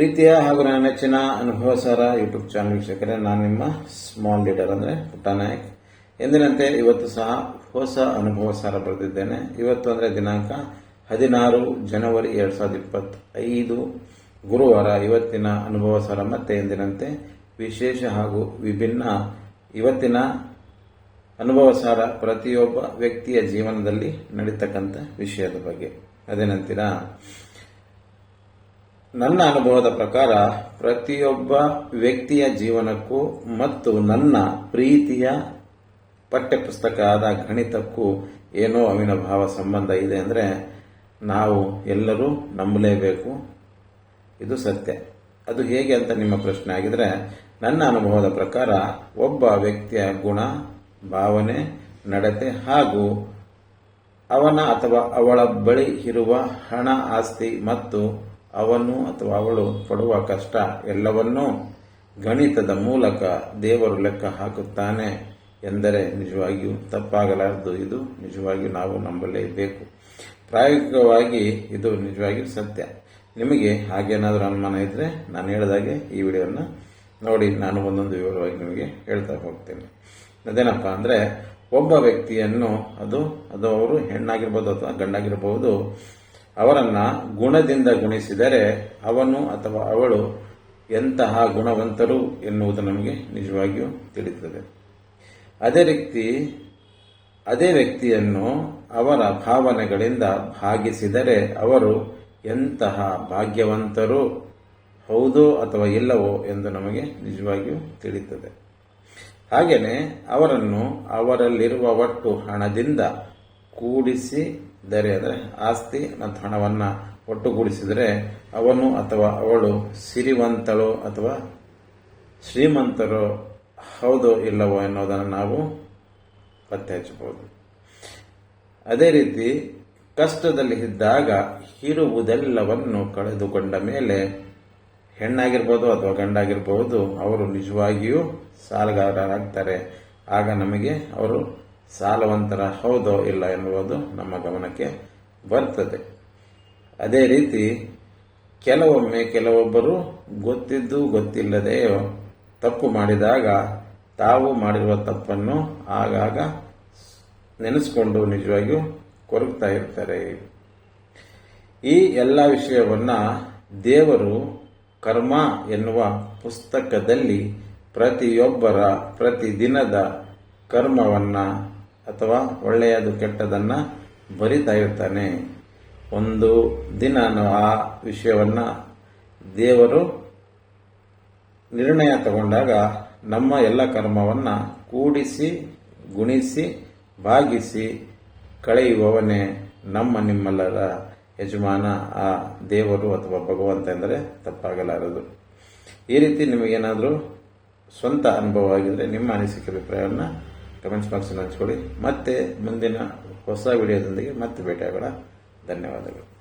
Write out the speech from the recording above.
ಪ್ರೀತಿಯ ಹಾಗೂ ನನ್ನ ನೆಚ್ಚಿನ ಅನುಭವ ಸಾರ ಯೂಟ್ಯೂಬ್ ಚಾನಲ್ ವೀಕ್ಷಕರೇ, ನಾನು ನಿಮ್ಮ ಸ್ಮಾಲ್ ಲೀಡರ್ ಅಂದರೆ ಪುಟ್ಟ ನಾಯಕ್. ಎಂದಿನಂತೆ ಇವತ್ತು ಸಹ ಹೊಸ ಅನುಭವ ಸಾರ ಬರೆದಿದ್ದೇನೆ. ಇವತ್ತು ಅಂದರೆ ದಿನಾಂಕ ಹದಿನಾರು ಜನವರಿ ಎರಡು ಸಾವಿರದ ಇಪ್ಪತ್ತೈದು ಗುರುವಾರ. ಇವತ್ತಿನ ಅನುಭವ ಸಾರ ಮತ್ತೆ ಎಂದಿನಂತೆ ವಿಶೇಷ ಹಾಗೂ ವಿಭಿನ್ನ ಇವತ್ತಿನ ಅನುಭವ ಸಾರ ಪ್ರತಿಯೊಬ್ಬ ವ್ಯಕ್ತಿಯ ಜೀವನದಲ್ಲಿ ನಡೀತಕ್ಕಂಥ ವಿಷಯದ ಬಗ್ಗೆ. ಅದೇನಂತೀರಾ ನನ್ನ ಅನುಭವದ ಪ್ರಕಾರ ಪ್ರತಿಯೊಬ್ಬ ವ್ಯಕ್ತಿಯ ಜೀವನಕ್ಕೂ ಮತ್ತು ನನ್ನ ಪ್ರೀತಿಯ ಪಠ್ಯಪುಸ್ತಕ ಆದ ಗಣಿತಕ್ಕೂ ಏನೋ ಅವಿನಭಾವ ಸಂಬಂಧ ಇದೆ ಅಂದರೆ ನಾವು ಎಲ್ಲರೂ ನಂಬಲೇಬೇಕು. ಇದು ಸತ್ಯ. ಅದು ಹೇಗೆ ಅಂತ ನಿಮ್ಮ ಪ್ರಶ್ನೆ ಆಗಿದ್ರೆ, ನನ್ನ ಅನುಭವದ ಪ್ರಕಾರ ಒಬ್ಬ ವ್ಯಕ್ತಿಯ ಗುಣ, ಭಾವನೆ, ನಡತೆ ಹಾಗೂ ಅವನ ಅಥವಾ ಅವಳ ಬಳಿ ಇರುವ ಹಣ, ಆಸ್ತಿ ಮತ್ತು ಅವನು ಅಥವಾ ಅವಳು ಪಡುವ ಕಷ್ಟ ಎಲ್ಲವನ್ನೂ ಗಣಿತದ ಮೂಲಕ ದೇವರು ಲೆಕ್ಕ ಹಾಕುತ್ತಾನೆ ಎಂದರೆ ನಿಜವಾಗಿಯೂ ತಪ್ಪಾಗಲಾರದು. ಇದು ನಿಜವಾಗಿಯೂ ನಾವು ನಂಬಲೇಬೇಕು. ಪ್ರಾಯೋಗಿಕವಾಗಿ ಇದು ನಿಜವಾಗಿಯೂ ಸತ್ಯ. ನಿಮಗೆ ಹಾಗೇನಾದರೂ ಅನುಮಾನ ಇದ್ದರೆ ನಾನು ಹೇಳಿದಾಗೆ ಈ ವಿಡಿಯೋನ ನೋಡಿ, ನಾನು ಒಂದೊಂದು ವಿವರವಾಗಿ ನಿಮಗೆ ಹೇಳ್ತಾ ಹೋಗ್ತೇನೆ. ಅದೇನಪ್ಪ ಅಂದರೆ, ಒಬ್ಬ ವ್ಯಕ್ತಿಯನ್ನು ಅದು ಅದು ಅವರು ಹೆಣ್ಣಾಗಿರ್ಬೋದು ಅಥವಾ ಗಂಡಾಗಿರಬಹುದು ಅವರನ್ನ ಗುಣದಿಂದ ಗುಣಿಸಿದರೆ ಅವನು ಅಥವಾ ಅವಳು ಎಂತಹ ಗುಣವಂತರು ಎನ್ನುವುದು ನಮಗೆ ನಿಜವಾಗಿಯೂ ತಿಳಿಯುತ್ತದೆ ಅದೇ ರೀತಿ, ಅದೇ ವ್ಯಕ್ತಿಯನ್ನು ಅವರ ಭಾವನೆಗಳಿಂದ ಭಾಗಿಸಿದರೆ ಅವರು ಎಂತಹ ಭಾಗ್ಯವಂತರು, ಹೌದೋ ಅಥವಾ ಇಲ್ಲವೋ ಎಂದು ನಮಗೆ ನಿಜವಾಗಿಯೂ ತಿಳಿಯುತ್ತದೆ ಹಾಗೆಯೇ ಅವರನ್ನು ಅವರಲ್ಲಿರುವ ಒಟ್ಟು ಹಣದಿಂದ ಕೂಡಿಸಿದರೆ ಅಂದರೆ ಆಸ್ತಿ ಮತ್ತು ಹಣವನ್ನು ಒಟ್ಟುಗೂಡಿಸಿದರೆ ಅವನು ಅಥವಾ ಅವಳು ಸಿರಿವಂತಳು ಅಥವಾ ಶ್ರೀಮಂತರು ಹೌದೋ ಇಲ್ಲವೋ ಎನ್ನುವುದನ್ನು ನಾವು ಪತ್ತೆ ಹಚ್ಚಬಹುದು ಅದೇ ರೀತಿ ಕಷ್ಟದಲ್ಲಿ ಇದ್ದಾಗ ಇರುವುದೆಲ್ಲವನ್ನು ಕಳೆದುಕೊಂಡ ಮೇಲೆ ಹೆಣ್ಣಾಗಿರ್ಬೋದು ಅಥವಾ ಗಂಡಾಗಿರ್ಬೋದು ಅವರು ನಿಜವಾಗಿಯೂ ಸಾಲಗಾರರಾಗ್ತಾರೆ. ಆಗ ನಮಗೆ ಅವರು ಸಾಲವಂತರ ಹೌದೋ ಇಲ್ಲ ಎನ್ನುವುದು ನಮ್ಮ ಗಮನಕ್ಕೆ ಬರ್ತದೆ. ಅದೇ ರೀತಿ ಕೆಲವೊಮ್ಮೆ ಕೆಲವೊಬ್ಬರು ಗೊತ್ತಿದ್ದು ಗೊತ್ತಿಲ್ಲದೆಯೋ ತಪ್ಪು ಮಾಡಿದಾಗ ತಾವು ಮಾಡಿರುವ ತಪ್ಪನ್ನು ಆಗಾಗ ನೆನೆಸ್ಕೊಂಡು ನಿಜವಾಗಿಯೂ ಕೊರಗ್ತಾ ಇರ್ತಾರೆ. ಈ ಎಲ್ಲ ವಿಷಯವನ್ನ ದೇವರು ಕರ್ಮ ಎನ್ನುವ ಪುಸ್ತಕದಲ್ಲಿ ಪ್ರತಿಯೊಬ್ಬರ ಪ್ರತಿದಿನದ ಕರ್ಮವನ್ನ ಅಥವಾ ಒಳ್ಳೆಯದು ಕೆಟ್ಟದನ್ನ ಬರಿತಾ ಇರ್ತಾನೆ. ಒಂದು ದಿನ ಆ ವಿಷಯವನ್ನ ದೇವರು ನಿರ್ಣಯ ತಗೊಂಡಾಗ ನಮ್ಮ ಎಲ್ಲ ಕರ್ಮವನ್ನ ಕೂಡಿಸಿ, ಗುಣಿಸಿ ಭಾಗಿಸಿ ಕಳೆಯುವವನೇ ನಮ್ಮ ನಿಮ್ಮೆಲ್ಲರ ಯಜಮಾನ, ಆ ದೇವರು ಅಥವಾ ಭಗವಂತ ಎಂದರೆ ತಪ್ಪಾಗಲಾರದು. ಈ ರೀತಿ ನಿಮಗೇನಾದರೂ ಸ್ವಂತ ಅನುಭವ ಆಗಿದ್ರೆ ನಿಮ್ಮ ಅನಿಸಿಕೆ ಅಭಿಪ್ರಾಯವನ್ನು ಕಮೆಂಟ್ಸ್ ಬಾಕ್ಸಲ್ಲಿ ಹಂಚ್ಕೊಳ್ಳಿ. ಮತ್ತೆ ಮುಂದಿನ ಹೊಸ ವಿಡಿಯೋದೊಂದಿಗೆ ಮತ್ತೆ ಭೇಟಿಯಾಗೋಣ. ಧನ್ಯವಾದಗಳು.